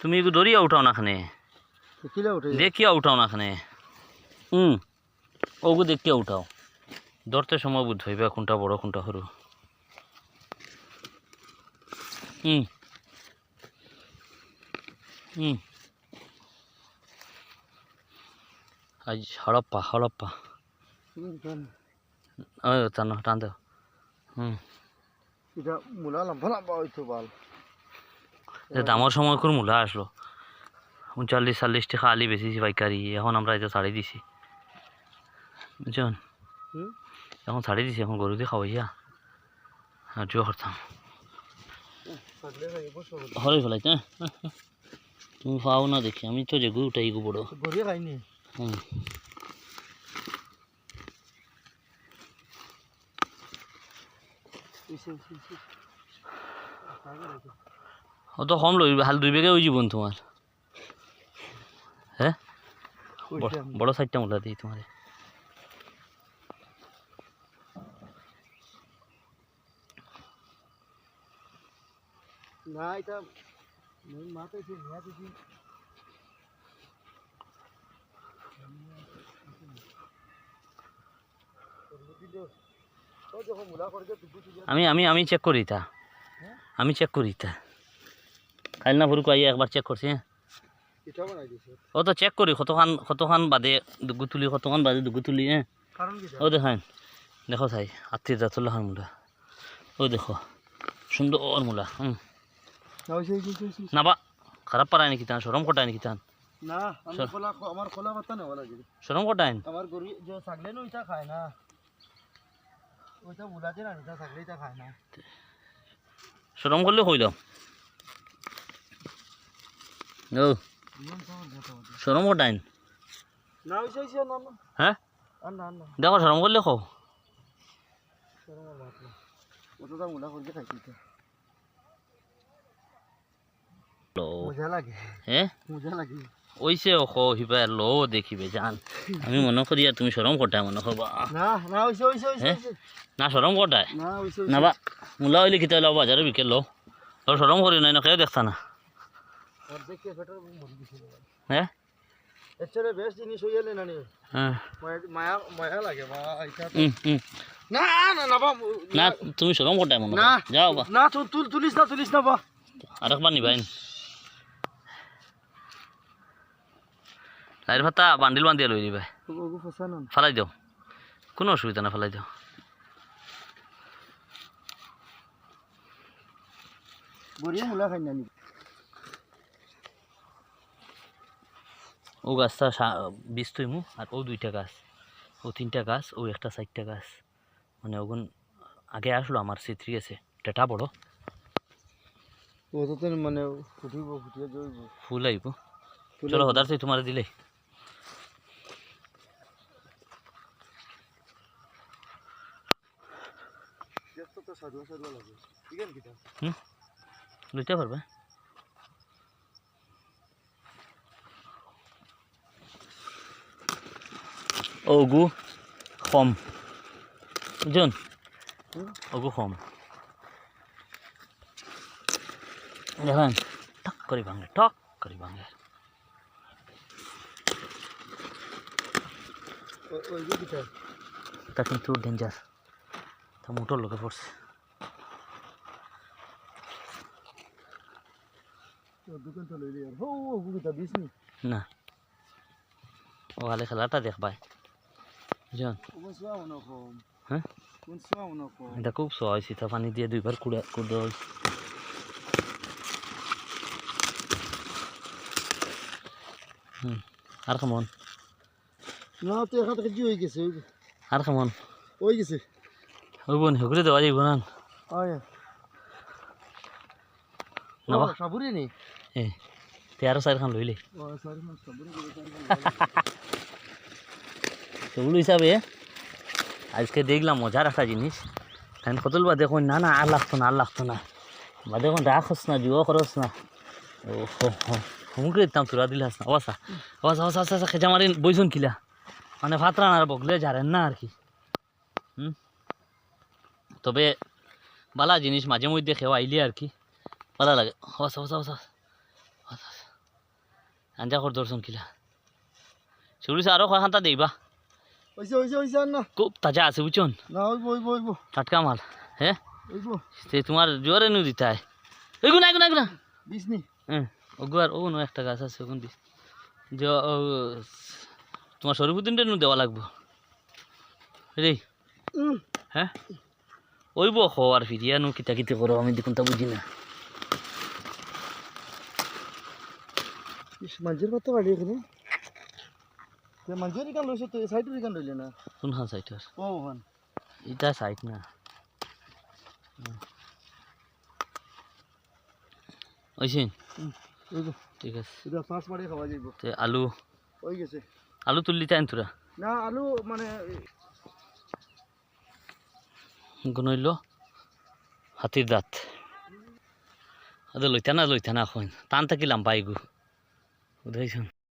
তুমি দরিয়া উঠাও না খানে? দেখিয়া উঠাও না খানে? হুম ওগু দেখিয়া উঠাও? ধরতে সময় বুঝ হইবে কোনটা বড় কোনটা সরু হুম হুম আজ হড়প্পা হড়প্পা টান। দাও হুম এটা মূলা লম্বা লম্বা হইতো বাল। দামের সময় করে মূলা আসলো। উনচল্লিশ চল্লিশ টাকা আলি বেশিছি পাইকারি। এখন আমরা এটা ছাড়ি দিছি। বুঝছেন? এখন ছাড়ি দিছি এখন গরু দিয়ে খাওয়াইয়া আর জুয়া করতাম। খাইব সব তুমি পাও না দেখি আমি তো যে গরু উঠাই গো বড়। গড়িয়ে খাইনি। হুম। অত কম লই হাল দুই বেগে ওই জীবন তোমার। হ্যাঁ? বড়- সাইডটা মূলা দিই তোমার। না এটা মাথায় সে আমি আমি আমি চেক করি তা। আমি চেক করি তা। কাল না ভুরু আইয়া একবার চেক করছি হ্যাঁ। ও তো চেক করি কতখান কতখান বাদে দুগু তুলি কতখান বাদে দুগু তুলি হ্যাঁ। ও দেখান দেখো চাই আত্মীয় জাতুল্লাহর মূলা। ও দেখো সুন্দর মূলা হুম। নাবা খারাপ পারায় নাকি তান সরম কটায় নাকি তান? না আমি স্যার। খোলা আমার খোলা কথা নেওয়া লাগে সরম কটায়? আমার গরু যে ছাগলে না ওইটা খায় না। ওইটা মুলাতে না ওইটা ছাগলে এটা খায় না সরম করলে কই দাও ও ইমান সব কথা বলে। সরম কটায় না ওইসে ওইসে না না হ্যাঁ আর না না দেখো সরম করলে কও সেরকম আর ভাত না ওটা মুলা করকে খাইছি তো লো মজা লাগে হ্যাঁ মজা লাগে ওইসে কো হিবা লো দেখিবে জান। আমি মনে করি আর তুমি সরম কটায় মনে করবা না সরম কটায়? না বা মূলা হইলে কিতা লাও বাজারে বিকেল লো। তোর সরম করি নাই না কেউ দেখতা না। হ্যাঁ। না তুমি সরম কটায় মনে। যাও বা। না তুল তুল তুলিস না তুলিস না বা। আরেকবার নিবাইন। লাইট ভাতা বান্ডিল বান্ধিয়া লই না ফেলাই দাও কোনো অসুবিধা না ফেলাই দাও ও গাছটা সা- বীজ তৈমু আর ও দুইটা গাছ। ও তিনটা গাছ ও একটা চারটা গাছ। মানে ওগুন আগে আসলো আমার সিত্রি আছে। ডেটা বড় ও তো মানে ফুটিব ফুটিয়ে ফুল আইব চলো হদার তোমার দিলে ব্যস্ত তো সাধুয়া সাধুয়া লাগে ঠিক আছে কিটা হুম লইতে পারবে? ওগু কম বুঝুন? ওগু কম দেখেন টক করে ভাঙে টক করে ভাঙে ওই তা কিন্তু ডেঞ্জার মোটর লোকে পড়ছে। নি। না ও খেলাটা দেখবাই। কম হ্যাঁ? এটা খুব সহজ সীতা পানি দিয়ে দুইবার কুড়া কুড়ে হয়েছে হুম আর কেমন? না তো এখান থেকে কি হয়ে গেছে? আর কেমন? ওই গেছে। ওই হেগুলে দেওয়া যাইব না আয় না বা? সাবুরে নি এ তেরো চার খান লইলে সেগুলো হিসাবে আজকে দেখলাম মজার একটা জিনিস তাই কতল বা দেখুন না না আর লাগতো না আর লাগতো না বা দেখুন রাখস না জুয়া করস না ও হুমকে দিতাম তোরা দিলাস না অবস্থা অবস্থা অবস্থা অবস্থা খেজা মারি বইছুন কিলা মানে ভাতরান আর বগলে যারেন না আর কি তবে ভালা জিনিস মাঝে মধ্যে খেওয়া আইলে আর কি। ভালো লাগে। হস হস হস হস হস হস আঞ্জা কর দর্শন কিলা। চুরি আরও কয়খানটা দেইবা? ওইসে ওইসে ওইসে না খুব তাজা আছে বুঝছন? না টাটকা মাল হ্যাঁ সে তোমার জোরে নু দিতায় এগুলো এগুলো এগুলো বিশ নি। হ্যাঁ ওগু আর ও নো একটা গাছ আছে ওগুন দিস তোমার শরীফুদ্দিনটা নু দেওয়া লাগবো। রে হ্যাঁ ওইব আর ফিরিয়া নু কিতা কিতে করো আমি দেখুন তা বুঝি না। মাঞ্জের পাতা বাড়ি এখানে? মাঞ্জের ইকান লইছে তো সাইডের ইকান লইলে না? কোন হান সাইটার ও ওখান। এটা সাইড না। ওইব ঠিক আছে। এটা পাঁচ মারে খাওয়া যাইব। তে আলু ওই গেছে। আলু তুললি তাই তোরা না আলু মানে গুনইল হাতির দাঁত। আদে লইতা না লইতা না এখন টান থাকিলাম বাইগু বুঝাইছুন